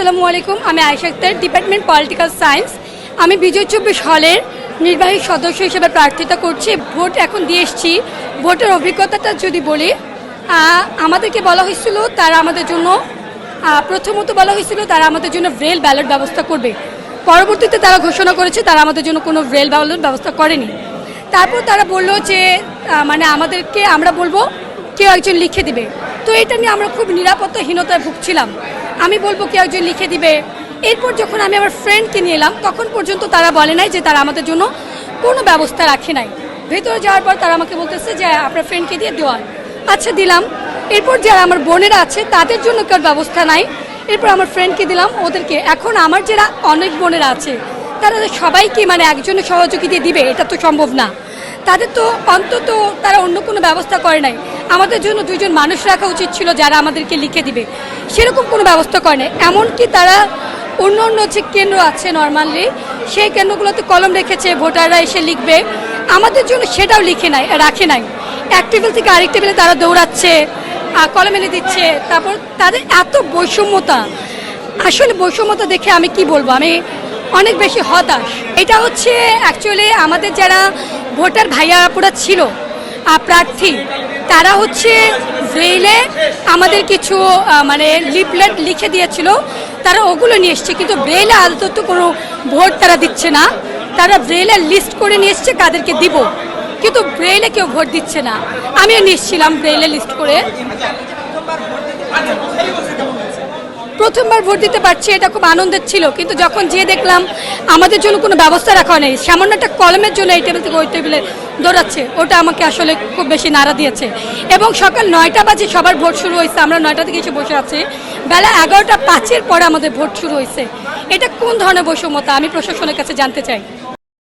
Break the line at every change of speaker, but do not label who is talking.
আসসালামু আলাইকুম। আমি Ayesha Akter department political science আমি বিজয় চব্বিশ হলের নির্বাহী সদস্য হিসেবে প্রার্থিতা করছি। ভোট এখন দিয়ে এসছি। ভোটের অভিজ্ঞতাটা যদি বলি আমাদেরকে বলা হয়েছিল, তারা আমাদের জন্য প্রথমত বলা হয়েছিল, তারা আমাদের জন্য রেল ব্যালট ব্যবস্থা করবে। পরবর্তীতে তারা ঘোষণা করেছে, তারা আমাদের জন্য কোনো রেল ব্যালট ব্যবস্থা করেনি। তারপর তারা বলল যে মানে আমাদেরকে আমরা বলব, কেউ একজন লিখে দিবে। তো এটা নিয়ে আমরা খুব নিরাপত্তাহীনতায় ভুগছিলাম। আমি বলব কেউ যে লিখে দিবে। এরপর যখন আমি আমার ফ্রেন্ডকে নিয়ে এলাম, তখন পর্যন্ত তারা বলে নাই যে তারা আমাদের জন্য কোনো ব্যবস্থা রাখে নাই। ভেতরে যাওয়ার পর তারা আমাকে বলতেছে যে, আপনার ফ্রেন্ডকে দিয়ে দেওয়ান আচ্ছা দিলাম। এরপর যারা আমার বোনেরা আছে, তাদের জন্য কেউ ব্যবস্থা নাই? এরপর আমার ফ্রেন্ডকে দিলাম, ওদেরকে। এখন আমার যারা অনেক বোনেরা আছে, তারা সবাইকে মানে একজনের সহযোগী দিয়ে দিবে, এটা তো সম্ভব না। তাদের তো অন্তত তারা অন্য কোনো ব্যবস্থা করে নাই। আমাদের জন্য দুইজন মানুষ রাখা উচিত ছিল যারা আমাদেরকে লিখে দিবে। সেরকম কোনো ব্যবস্থা করে নাই। এমনকি তারা অন্য অন্য যে কেন্দ্র আছে নর্মালি, সেই কেন্দ্রগুলোতে কলম রেখেছে, ভোটাররা এসে লিখবে। আমাদের জন্য সেটাও লিখে নাই, রাখে নাই। এক টেবিল থেকে আরেক টেবিলে তারা দৌড়াচ্ছে কলম এনে দিচ্ছে। তারপর তাদের এত বৈষম্যতা। আসলে বৈষম্যতা দেখে আমি কি বলব? আমি অনেক বেশি হতাশ। এটা হচ্ছে অ্যাকচুয়ালি আমাদের যারা ভোটার ভাইয়া আপুরা ছিল প্রার্থী তারা হচ্ছে ব্রেইলে আমাদের কিছু মানে লিপলেট লিখে দিয়েছিল। তারা ওগুলো নিয়ে এসছে, কিন্তু ব্রেইলে তো কোনো ভোট তারা দিচ্ছে না। তারা ব্রেলে লিস্ট করে নিয়ে এসছে কাদেরকে দিব। কিন্তু ব্রেইলে কেউ ভোট দিচ্ছে না। আমিও নিয়েছিলাম ব্রেইলে লিস্ট করে। প্রথমবার ভোট দিতে পারছি, এটা খুব আনন্দের ছিল। কিন্তু যখন যেয়ে দেখলাম, আমাদের জন্য কোনো ব্যবস্থা রাখা নেই সামান্য একটা কলমের জন্য এই টেবিল থেকে ওই টেবিলে দৌড়াচ্ছে। ওটা আমাকে আসলে খুব বেশি নাড়া দিয়েছে। এবং সকাল নয়টা বাজে সবার ভোট শুরু হয়েছে। আমরা নয়টা থেকে এসে বসে আছি। বেলা এগারোটা পাঁচের পরে আমাদের ভোট শুরু হয়েছে। এটা কোন ধরনের বৈষম্যতা? আমি প্রশাসনের কাছে জানতে চাই।